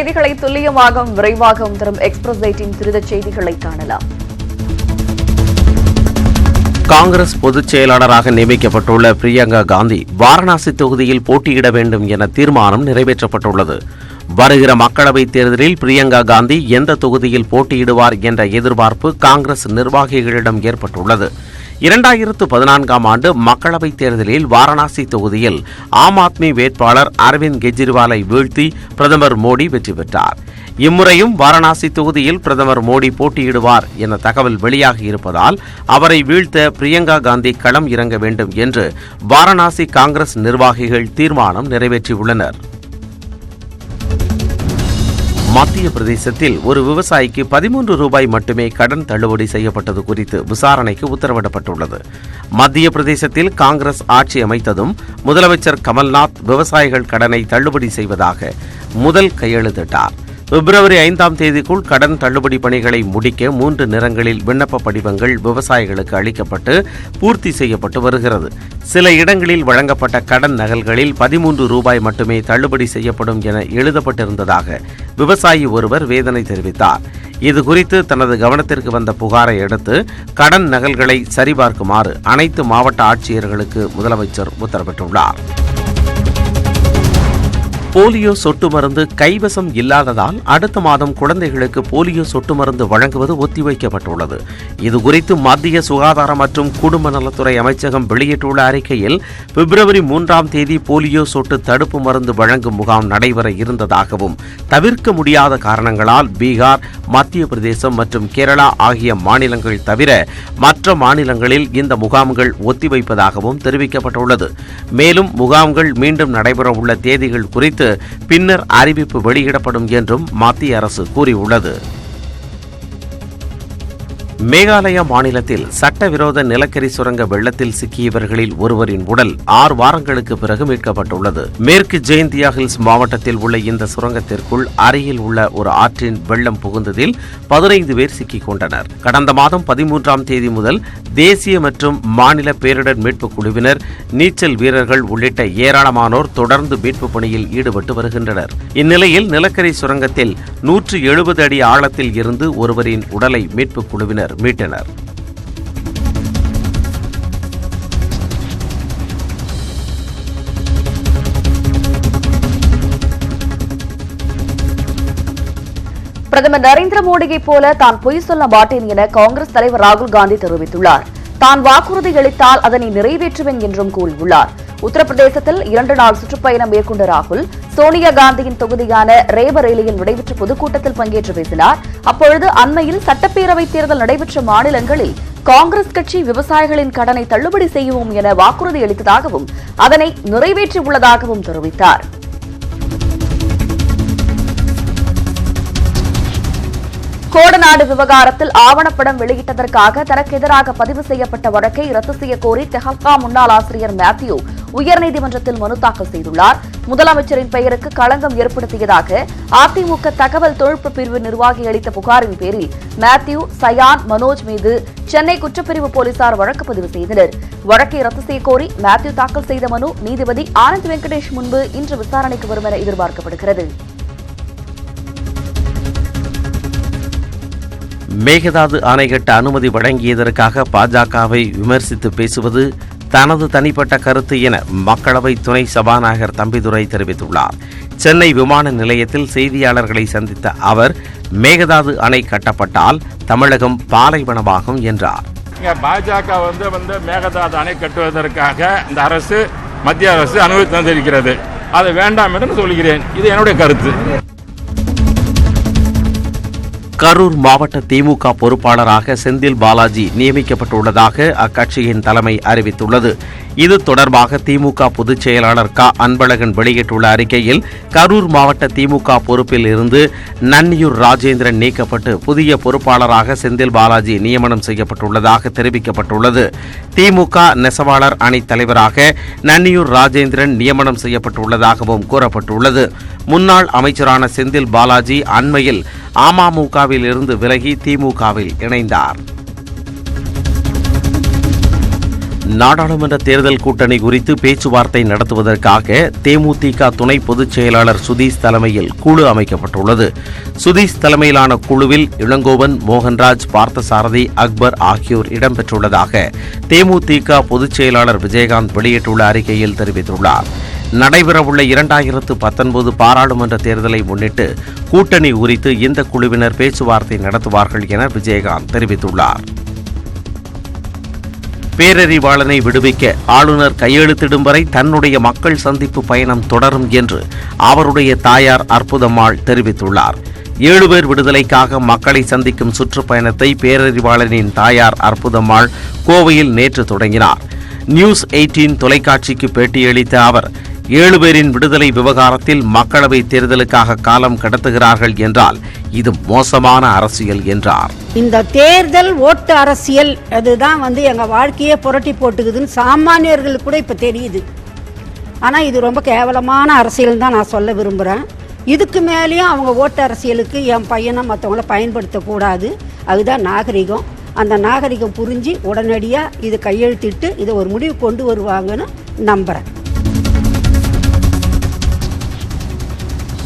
செய்திகளை துல்லியமாகவும் விரைவாகவும் தரும் எக்ஸ்பிரஸ் எயிட்டின் துரிதச் செய்திகளை காணலாம். காங்கிரஸ் பொதுச் செயலாளராக நியமிக்கப்பட்டுள்ள பிரியங்கா காந்தி வாரணாசி தொகுதியில் போட்டியிட வேண்டும் என தீர்மானம் நிறைவேற்றப்பட்டுள்ளது. வருகிற மக்களவைத் தேர்தலில் பிரியங்கா காந்தி எந்த தொகுதியில் போட்டியிடுவார் என்ற எதிர்பார்ப்பு காங்கிரஸ் நிர்வாகிகளிடம் ஏற்பட்டுள்ளது. இரண்டாயிரத்து பதினான்காம் ஆண்டு மக்களவைத் தேர்தலில் வாரணாசி தொகுதியில் ஆம் ஆத்மி வேட்பாளர் அரவிந்த் கெஜ்ரிவாலை வீழ்த்தி பிரதமர் மோடி வெற்றி பெற்றார். இம்முறையும் வாரணாசி தொகுதியில் பிரதமர் மோடி போட்டியிடுவார் என தகவல் வெளியாகி இருப்பதால் அவரை வீழ்த்த பிரியங்கா காந்தி களம் இறங்க வேண்டும் என்று வாரணாசி காங்கிரஸ் நிர்வாகிகள் தீர்மானம் நிறைவேற்றியுள்ளனர். மத்திய பிரதேசத்தில் ஒரு விவசாயிக்கு பதிமூன்று ரூபாய் மட்டுமே கடன் தள்ளுபடி செய்யப்பட்டது குறித்து விசாரணைக்கு உத்தரவிடப்பட்டுள்ளது. மத்திய பிரதேசத்தில் காங்கிரஸ் ஆட்சி அமைத்ததும் முதலமைச்சர் கமல்நாத் விவசாயிகள் கடனை தள்ளுபடி செய்வதாக முதல் கையெழுத்திட்டார். பிப்ரவரி ஐந்தாம் தேதிக்குள் கடன் தள்ளுபடி பணிகளை முடிக்க மூன்று நிறங்களில் விண்ணப்ப படிவங்கள் விவசாயிகளுக்கு அளிக்கப்பட்டு பூர்த்தி செய்யப்பட்டு வருகிறது. சில இடங்களில் வழங்கப்பட்ட கடன் நகல்களில் பதிமூன்று ரூபாய் மட்டுமே தள்ளுபடி செய்யப்படும் என எழுதப்பட்டிருந்ததாக விவசாயி ஒருவர் வேதனை தெரிவித்தார். இது குறித்து தனது கவனத்திற்கு வந்த புகாரை அடுத்து கடன் நகல்களை சரிபார்க்குமாறு அனைத்து மாவட்ட ஆட்சியர்களுக்கு முதலமைச்சர் உத்தரவிட்டுள்ளார். போலியோ சொட்டு மருந்து கைவசம் இல்லாததால் அடுத்த மாதம் குழந்தைகளுக்கு போலியோ சொட்டு மருந்து வழங்குவது ஒத்திவைக்கப்பட்டுள்ளது. இதுகுறித்து மத்திய சுகாதார மற்றும் குடும்ப நலத்துறை அமைச்சகம் வெளியிட்டுள்ள அறிக்கையில் பிப்ரவரி மூன்றாம் தேதி போலியோ சொட்டு தடுப்பு மருந்து வழங்கும் முகாம் நடைபெற இருந்ததாகவும் தவிர்க்க முடியாத காரணங்களால் பீகார் மத்திய பிரதேசம் மற்றும் கேரளா ஆகிய மாநிலங்கள் தவிர மற்ற மாநிலங்களில் இந்த முகாம்கள் ஒத்திவைப்பதாகவும் தெரிவிக்கப்பட்டுள்ளது. மேலும் முகாம்கள் மீண்டும் நடைபெறவுள்ள தேதிகள் குறித்து பின்னர் அறிவிப்பு வெளியிடப்படும் என்றும் மத்திய அரசு கூறியுள்ளது. மேகாலயா மாநிலத்தில் சட்டவிரோத நிலக்கரி சுரங்க வெள்ளத்தில் சிக்கியவர்களில் ஒருவரின் உடல் ஆறு வாரங்களுக்கு பிறகு மீட்கப்பட்டுள்ளது. மேற்கு ஜெயந்தியா ஹில்ஸ் மாவட்டத்தில் உள்ள இந்த சுரங்கத்திற்குள் அருகில் உள்ள ஒரு ஆற்றின் வெள்ளம் புகுந்ததில் பதினைந்து பேர் சிக்கிக் கொண்டனர் கடந்த மாதம் பதிமூன்றாம் தேதி முதல் தேசிய மற்றும் மாநில பேரிடர் மீட்புக் குழுவினர் நீச்சல் வீரர்கள் உள்ளிட்ட ஏராளமானோர் தொடர்ந்து மீட்பு பணியில் ஈடுபட்டு வருகின்றனர். இந்நிலையில் நிலக்கரி சுரங்கத்தில் நூற்று எழுபது அடி ஆழத்தில் இருந்து ஒருவரின் உடலை மீட்புக் குழுவினர் மீட்டனர். பிரதமர் நரேந்திர மோடியைப் போல தான் பொய் சொல்ல மாட்டேன் என காங்கிரஸ் தலைவர் ராகுல் காந்தி தெரிவித்துள்ளார். தான் வாக்குறுதி அளித்தால் அதனை நிறைவேற்றுவேன் என்றும் கூறியுள்ளார். உத்தரப்பிரதேசத்தில் இரண்டு நாள் சுற்றுப்பயணம் மேற்கொண்ட ராகுல் சோனியா காந்தியின் தொகுதியான ரேபரேலியில் நடைபெற்ற பொதுக்கூட்டத்தில் பங்கேற்று பேசினார். அப்பொழுது அண்மையில் சட்டப்பேரவைத் தேர்தல் நடைபெற்ற மாநிலங்களில் காங்கிரஸ் கட்சி விவசாயிகளின் கடனை தள்ளுபடி செய்வோம் என வாக்குறுதி அளித்ததாகவும் அதனை நிறைவேற்றியுள்ளதாகவும் தெரிவித்தார். கோடநாடு விவகாரத்தில் ஆவணப்படம் வெளியிட்டதற்காக தனக்கு எதிராக பதிவு செய்யப்பட்ட வழக்கை ரத்து செய்யக்கோரி தெஹல்கா முன்னாள் ஆசிரியர் மேத்யூ உயர்நீதிமன்றத்தில் மனு தாக்கல் செய்துள்ளார். முதலமைச்சரின் பெயருக்கு களங்கம் ஏற்படுத்தியதாக அதிமுக தகவல் தொழில்நுட்ப பிரிவு நிர்வாகி அளித்த புகாரின் பேரில் மேத்யூ சயான் மனோஜ் மீது சென்னை குற்றப்பிரிவு போலீசார் வழக்கு பதிவு செய்தனர். வழக்கை ரத்து செய்யக் கோரி மேத்யூ தாக்கல் செய்த மனு நீதிபதி ஆனந்த் வெங்கடேஷ் முன்பு இன்று விசாரணைக்கு வரும் என எதிர்பார்க்கப்படுகிறது. மேகதாது அணை கட்ட அனுமதி வழங்கியதற்காக பாஜகவை விமர்சித்து பேசுவது தனது தனிப்பட்ட கருத்து என மக்களவை துணை சபாநாயகர் தம்பிதுரை தெரிவித்துள்ளார். சென்னை விமான நிலையத்தில் செய்தியாளர்களை சந்தித்த அவர் மேகதாது அணை கட்டப்பட்டால் தமிழகம் பாலைவனமாகும் என்றார். பாஜக வந்து வந்து மேகதாது அணை கட்டுவதற்காக இந்த அரசு மத்திய அரசு அனுமதி தந்திருக்கிறது. அது வேண்டாம் என்று சொல்கிறேன். இது என்னுடைய கருத்து. கரூர் மாவட்ட திமுக பொறுப்பாளராக செந்தில் பாலாஜி நியமிக்கப்பட்டுள்ளதாக அக்கட்சியின் தலைமை அறிவித்துள்ளது. இது தொடர்பாக திமுக பொதுச் செயலாளர் க. அன்பழகன் வெளியிட்டுள்ள அறிக்கையில் கரூர் மாவட்ட திமுக பொறுப்பில் இருந்து நன்னியூர் ராஜேந்திரன் நீக்கப்பட்டு புதிய பொறுப்பாளராக செந்தில் பாலாஜி நியமனம் செய்யப்பட்டுள்ளதாக தெரிவிக்கப்பட்டுள்ளது. திமுக நெசவாளர் அணி தலைவராக நன்னியூர் ராஜேந்திரன் நியமனம் செய்யப்பட்டுள்ளதாகவும் கூறப்பட்டுள்ளது. முன்னாள் அமைச்சரான செந்தில் பாலாஜி அண்மையில் அமமுகவில் இருந்து விலகி திமுகவில் இணைந்தார். நாடாளுமன்ற தேர்தல் கூட்டணி குறித்து பேச்சுவார்த்தை நடத்துவதற்காக தேமுதிக துணை பொதுச் செயலாளர் சுதீஷ் தலைமையில் குழு அமைக்கப்பட்டுள்ளது. சுதீஷ் தலைமையிலான குழுவில் இளங்கோவன் மோகன்ராஜ் பார்த்தசாரதி அக்பர் ஆகியோர் இடம்பெற்றுள்ளதாக தேமுதிக பொதுச் செயலாளர் விஜயகாந்த் வெளியிட்டுள்ள அறிக்கையில் தெரிவித்துள்ளார். நடைபெறவுள்ள இரண்டாயிரத்து பத்தொன்பது பாராளுமன்ற தேர்தலை முன்னிட்டு கூட்டணி குறித்து இந்த குழுவினர் பேச்சுவார்த்தை நடத்துவார்கள் என விஜயகாந்த் தெரிவித்துள்ளார். பேரறிவாளனை விடுவிக்க ஆளுநர் கையெழுத்திடும் வரை தன்னுடைய மக்கள் சந்திப்பு பயணம் தொடரும் என்று அவருடைய தாயார் அற்புதம்மாள் தெரிவித்துள்ளார். ஏழு பேர் விடுதலைக்காக மக்களை சந்திக்கும் சுற்றுப்பயணத்தை பேரறிவாளனின் தாயார் அற்புதம்மாள் கோவையில் நேற்று தொடங்கினார். நியூஸ் எயிட்டீன் தொலைக்காட்சிக்கு பேட்டியளித்த அவர் ஏழு பேரின் விடுதலை விவகாரத்தில் மக்களவை தேர்தலுக்காக காலம் கடத்துகிறார்கள் என்றால் இது மோசமான அரசியல் என்றார். இந்த தேர்தல் ஓட்டு அரசியல் அதுதான் வந்து எங்கள் வாழ்க்கையே புரட்டி போட்டுக்குதுன்னு சாமானியர்களுக்கு கூட இப்போ தெரியுது. ஆனால் இது ரொம்ப கேவலமான அரசியல் தான் நான் சொல்ல விரும்புகிறேன் இதுக்கு மேலேயும் அவங்க ஓட்டு அரசியலுக்கு என் பையனை மற்றவங்கள பயன்படுத்தக்கூடாது அதுதான் நாகரிகம். அந்த நாகரிகம் புரிஞ்சு உடனடியாக இது கையெழுத்திட்டு இதை ஒரு முடிவு கொண்டு வருவாங்கன்னு நம்புகிறேன்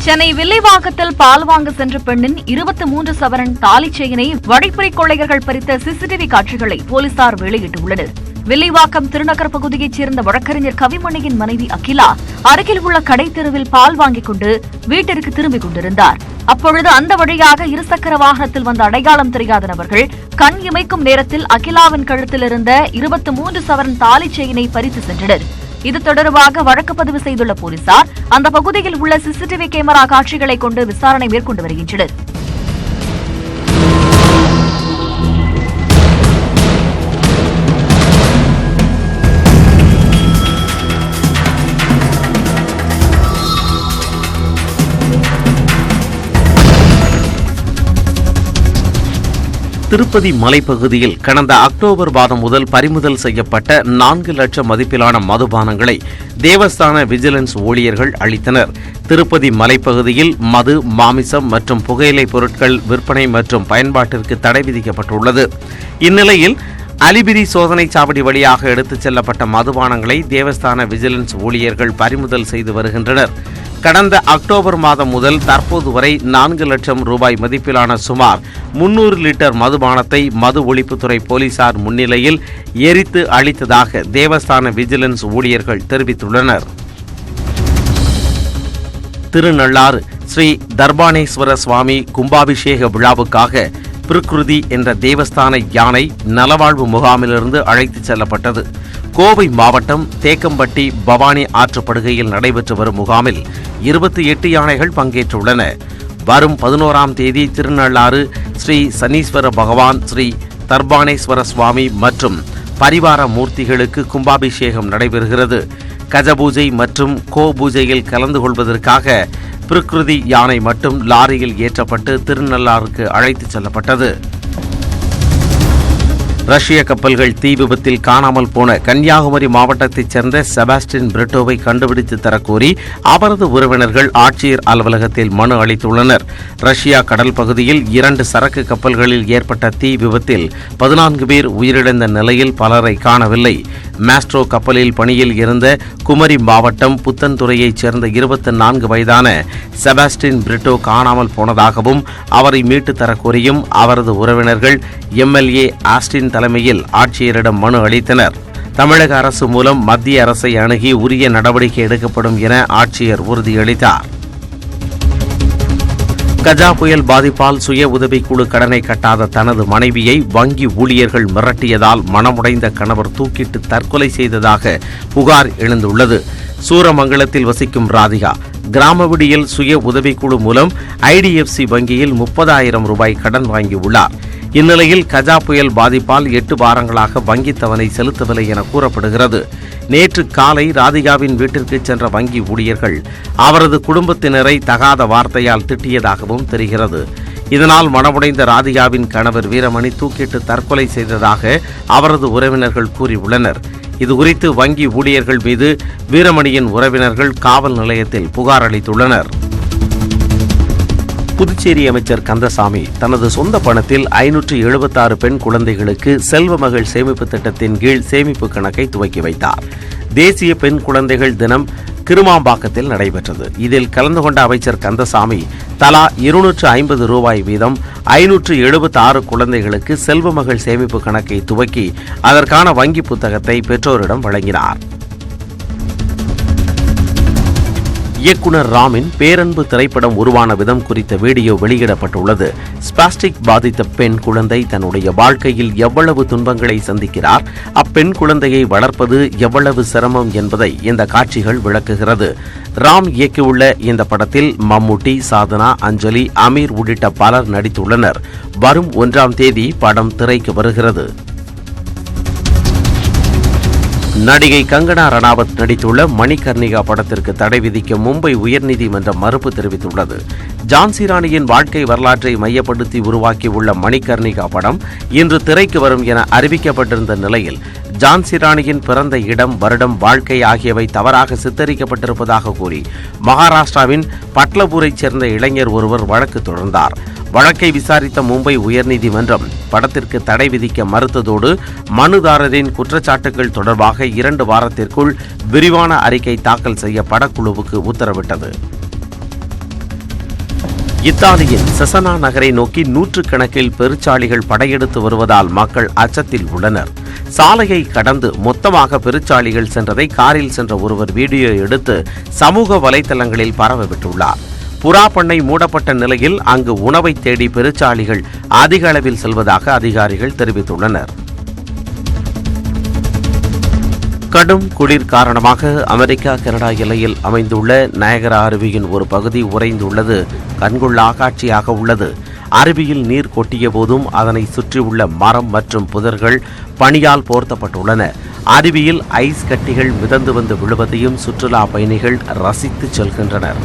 சென்னை வில்லைவாக்கத்தில் பால் வாங்க சென்ற பெண்ணின் இருபத்தி மூன்று சவரன் தாலி செயினை வழிப்பறி கொள்ளையர்கள் பறித்த சிசிடிவி காட்சிகளை போலீசார் வெளியிட்டுள்ளனர். வில்லிவாக்கம் திருநகர் பகுதியைச் சேர்ந்த வழக்கறிஞர் கவிமணியின் மனைவி அகிலா அருகில் உள்ள கடை தெருவில் பால் வாங்கிக் கொண்டு வீட்டிற்கு திரும்பிக் கொண்டிருந்தார். அப்பொழுது அந்த வழியாக இருசக்கர வாகனத்தில் வந்த அடையாளம் தெரியாத நபர்கள் கண் இமைக்கும் நேரத்தில் அகிலாவின் கழுத்தில் இருந்த இருபத்தி மூன்று சவரன் தாலி செயினை பறித்து சென்றனர். இது தொடர்பாக வழக்கு பதிவு செய்துள்ள போலீசார் அந்த பகுதியில் உள்ள சிசிடிவி கேமரா காட்சிகளை கொண்டு விசாரணை மேற்கொண்டு வருகின்றனர். திருப்பதி மலைப்பகுதியில் கடந்த அக்டோபர் மாதம் முதல் பறிமுதல் செய்யப்பட்ட நான்கு லட்சம் மதிப்பிலான மதுபானங்களை தேவஸ்தான விஜிலன்ஸ் ஊழியர்கள் அளித்தனர். திருப்பதி மலைப்பகுதியில் மது மாமிசம் மற்றும் புகையிலை பொருட்கள் விற்பனை மற்றும் பயன்பாட்டிற்கு தடை விதிக்கப்பட்டுள்ளது. இந்நிலையில் அலிபிரி சோதனை சாவடி வழியாக எடுத்துச் செல்லப்பட்ட மதுபானங்களை தேவஸ்தான விஜிலன்ஸ் ஊழியர்கள் பறிமுதல் செய்து வருகின்றனர். கடந்த அக்டோபர் மாதம் முதல் தற்போது வரை நான்கு லட்சம் ரூபாய் மதிப்பிலான சுமார் முன்னூறு லிட்டர் மதுபானத்தை மது ஒழிப்புத்துறை போலீசார் முன்னிலையில் எரித்து அளித்ததாக தேவஸ்தான விஜிலன்ஸ் ஊழியர்கள் தெரிவித்துள்ளனர். திருநள்ளாறு ஸ்ரீ தர்பானேஸ்வர சுவாமி கும்பாபிஷேக விழாவுக்காக பிரகிருதி என்ற தேவஸ்தான யானை நலவாழ்வு முகாமிலிருந்து அழைத்துச் செல்லப்பட்டது. கோவை மாவட்டம் தேக்கம்பட்டி பவானி ஆற்றுப்படுகையில் நடைபெற்று வரும் முகாமில் இருபத்தி எட்டு யானைகள் பங்கேற்றுள்ளன. வரும் பதினோராம் தேதி திருநள்ளாறு ஸ்ரீ சனீஸ்வர பகவான் ஸ்ரீ தர்பானேஸ்வர சுவாமி மற்றும் பரிவார மூர்த்திகளுக்கு கும்பாபிஷேகம் நடைபெறுகிறது. கஜபூஜை மற்றும் கோ பூஜையில் கலந்து கொள்வதற்காக பிரகிருதி யானை மட்டும் லாரியில் ஏற்றப்பட்டு திருநள்ளாறுக்கு அழைத்துச் செல்லப்பட்டது. ரஷ்ய கப்பல்கள் தீ விபத்தில் காணாமல் போன கன்னியாகுமரி மாவட்டத்தைச் சேர்ந்த செபாஸ்டின் பிரிட்டோவை கண்டுபிடித்து தரக்கோரி அவரது உறவினர்கள் ஆட்சியர் அலுவலகத்தில் மனு அளித்துள்ளனர். ரஷ்யா கடல் பகுதியில் இரண்டு சரக்கு கப்பல்களில் ஏற்பட்ட தீ விபத்தில் பதினான்கு பேர் உயிரிழந்த நிலையில் பலரை காணவில்லை. மாஸ்ட்ரோ கப்பலில் பணியில் இருந்த குமரி மாவட்டம் புத்தன்துறையைச் சேர்ந்த இருபத்தி நான்கு வயதான செபாஸ்டின் பிரிட்டோ காணாமல் போனதாகவும் அவரை மீட்டுத் தரக்கோரியும் அவரது உறவினர்கள் எம்எல்ஏ ஆஸ்டின் தலைமையில் ஆட்சியரிடம் மனு அளித்தனர். தமிழக அரசு மூலம் மத்திய அரசை அணுகி உரிய நடவடிக்கை எடுக்கப்படும் என ஆட்சியர் உறுதியளித்தார். கஜா புயல் பாதிப்பால் சுய உதவிக்குழு கடனை கட்டாத தனது மனைவியை வங்கி ஊழியர்கள் மிரட்டியதால் மனமுடைந்த கணவர் தூக்கிட்டு தற்கொலை செய்ததாக புகார் எழுந்துள்ளது. சூரமங்கலத்தில் வசிக்கும் ராதிகா கிராம விடியில் சுய உதவிக்குழு மூலம் ஐடிஎஃப்சி வங்கியில் முப்பதாயிரம் ரூபாய் கடன் வாங்கியுள்ளார். இந்நிலையில் கஜா புயல் பாதிப்பால் எட்டு வாரங்களாக வங்கித் தவணை செலுத்தவில்லை என கூறப்படுகிறது. நேற்று காலை ராதிகாவின் வீட்டிற்கு சென்ற வங்கி ஊழியர்கள் அவரது குடும்பத்தினரை தகாத வார்த்தையால் திட்டியதாகவும் தெரிகிறது. இதனால் மனமுடைந்த ராதிகாவின் கணவர் வீரமணி தூக்கிட்டு தற்கொலை செய்ததாக அவரது உறவினர்கள் கூறியுள்ளனர். இதுகுறித்து வங்கி ஊழியர்கள் மீது வீரமணியின் உறவினர்கள் காவல் நிலையத்தில் புகார் அளித்துள்ளனர். புதுச்சேரி அமைச்சர் கந்தசாமி தனது சொந்த பணத்தில் ஐநூற்று எழுபத்தாறு பெண் குழந்தைகளுக்கு செல்வ மகள் சேமிப்பு திட்டத்தின் கீழ் சேமிப்பு கணக்கை துவக்கி வைத்தார். தேசிய பெண் குழந்தைகள் தினம் கிருமாம்பாக்கத்தில் நடைபெற்றது. இதில் கலந்து கொண்ட அமைச்சர் கந்தசாமி தலா இருநூற்று ஐம்பது ரூபாய் வீதம் ஐநூற்று எழுபத்தி ஆறு குழந்தைகளுக்கு செல்வமகள் சேமிப்பு கணக்கை துவக்கி அதற்கான வங்கி புத்தகத்தை பெற்றோரிடம் வழங்கினார். இயக்குனர் ராமின் பேரன்பு திரைப்படம் உருவான விதம் குறித்த வீடியோ வெளியிடப்பட்டுள்ளது. ஸ்பாஸ்டிக் பாதித்த பெண் குழந்தை தன்னுடைய வாழ்க்கையில் எவ்வளவு துன்பங்களை சந்திக்கிறார் அப்பெண் குழந்தையை வளர்ப்பது எவ்வளவு சிரமம் என்பதை இந்த காட்சிகள் விளக்குகிறது. ராம் இயக்கியுள்ள இந்த படத்தில் மம்முட்டி சாதனா அஞ்சலி அமீர் உள்ளிட்ட பலர் நடித்துள்ளனர். வரும் ஒன்றாம் தேதி படம் திரைக்கு வருகிறது. நடிகை கங்கனா ரணாவத் நடித்துள்ள மணிகர்ணிகா படத்திற்கு தடை விதிக்க மும்பை உயர்நீதிமன்றம் மறுப்பு தெரிவித்துள்ளது. ஜான்சி ராணியின் வாழ்க்கை வரலாற்றை மையப்படுத்தி உருவாக்கியுள்ள மணிகர்ணிகா படம் இன்று திரைக்கு வரும் என அறிவிக்கப்பட்டிருந்த நிலையில் ஜான்சி ராணியின் பிறந்த இடம் வருடம் வாழ்க்கை ஆகியவை தவறாக சித்தரிக்கப்பட்டிருப்பதாக கூறி மகாராஷ்டிராவின் பட்லபூரைச் சேர்ந்த இளைஞர் ஒருவர் வழக்கு தொடர்ந்தார். வழக்கை விசாரித்த மும்பை உயர்நீதிமன்றம் படத்திற்கு தடை விதிக்க மறுத்ததோடு மனுதாரரின் குற்றச்சாட்டுகள் தொடர்பாக இரண்டு வாரத்திற்குள் விரிவான அறிக்கை தாக்கல் செய்ய படக்குழுவுக்கு உத்தரவிட்டது. இத்தாலியின் செசனா நகரை நோக்கி நூற்றுக்கணக்கில் பெருச்சாளிகள் படையெடுத்து வருவதால் மக்கள் அச்சத்தில் உள்ளனர். சாலையை கடந்து மொத்தமாக பெருச்சாளிகள் சென்றதை காரில் சென்ற ஒருவர் வீடியோ எடுத்து சமூக வலைதளங்களில் பரவ விட்டுள்ளார். புறா பண்ணை மூடப்பட்ட நிலையில் அங்கு உணவை தேடி பெருச்சாளிகள் அதிக அளவில் செல்வதாக அதிகாரிகள் தெரிவித்துள்ளனர். கடும் குளிர் காரணமாக அமெரிக்கா கனடா எல்லையில் அமைந்துள்ள நயகரா அருவியின் ஒரு பகுதி உறைந்துள்ளது. கண்கொள்ளா காட்சியாக உள்ளது. அருவியில் நீர் கொட்டிய போதும் அதனை சுற்றியுள்ள மரம் மற்றும் புதர்கள் பனியால் போர்த்தப்பட்டுள்ளன. அருவியில் ஐஸ் கட்டிகள் மிதந்து வந்து விழுவதையும் சுற்றுலா பயணிகள் ரசித்து செல்கின்றனர்.